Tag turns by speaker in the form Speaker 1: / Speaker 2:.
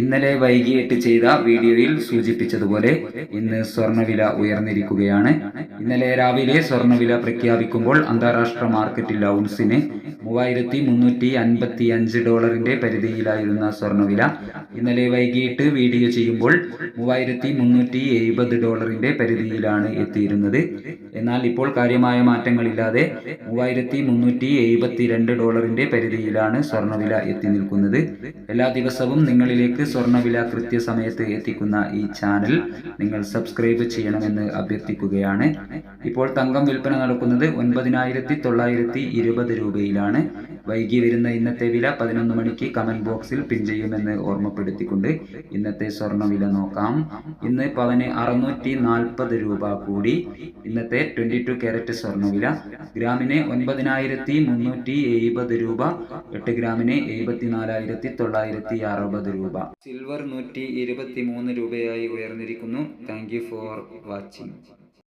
Speaker 1: ഇന്നലെ വൈകിട്ട് ചെയ്ത വീഡിയോയിൽ സൂചിപ്പിച്ചതുപോലെ ഇന്ന് സ്വർണവില ഉയർന്നിരിക്കുകയാണ്. ഇന്നലെ രാവിലെ സ്വർണവില പ്രഖ്യാപിക്കുമ്പോൾ അന്താരാഷ്ട്ര മാർക്കറ്റിൽ ഔൺസിന് മൂവായിരത്തി മുന്നൂറ്റി അൻപത്തി അഞ്ച് ഡോളറിന്റെ പരിധിയിലായിരുന്ന സ്വർണവില ഇന്നലെ വൈകിട്ട് വീഡിയോ ചെയ്യുമ്പോൾ മൂവായിരത്തി മുന്നൂറ്റി എഴുപത് ഡോളറിന്റെ പരിധിയിലാണ് എത്തിയിരുന്നത്. എന്നാൽ ഇപ്പോൾ കാര്യമായ മാറ്റങ്ങളില്ലാതെ മൂവായിരത്തി മുന്നൂറ്റി എഴുപത്തിരണ്ട് ഡോളറിന്റെ പരിധിയിലാണ് സ്വർണവില എത്തി നിൽക്കുന്നത്. എല്ലാ ദിവസവും നിങ്ങളിലേക്ക് സ്വർണവില കൃത്യസമയത്ത് എത്തിക്കുന്ന ഈ ചാനൽ നിങ്ങൾ സബ്സ്ക്രൈബ് ചെയ്യണമെന്ന് അഭ്യർത്ഥിക്കുകയാണ്. ഇപ്പോൾ തങ്കം വിൽപ്പന നടക്കുന്നത് ഒൻപതിനായിരത്തി തൊള്ളായിരത്തി ഇരുപത് രൂപയിലാണ്. വൈകി വരുന്ന ഇന്നത്തെ വില പതിനൊന്ന് മണിക്ക് കമന്റ് ബോക്സിൽ പിൻ ചെയ്യുമെന്ന് ഓർമ്മപ്പെടുത്തിക്കൊണ്ട് ഇന്നത്തെ സ്വർണവില നോക്കാം. ഇന്ന് പവന് അറുന്നൂറ്റി നാൽപ്പത് രൂപ കൂടി. ഇന്നത്തെ ട്വന്റി ടു ക്യാരറ്റ് സ്വർണവില ഗ്രാമിന് ഒൻപതിനായിരത്തി മുന്നൂറ്റി എഴുപത് രൂപ എട്ട് ഗ്രാമിന് എഴുപത്തിനാലായിരത്തി തൊള്ളായിരത്തി അറുപത് രൂപ. സിൽവർ നൂറ്റി ഇരുപത്തി മൂന്ന് രൂപയായി ഉയർന്നിരിക്കുന്നു. Thank you for watching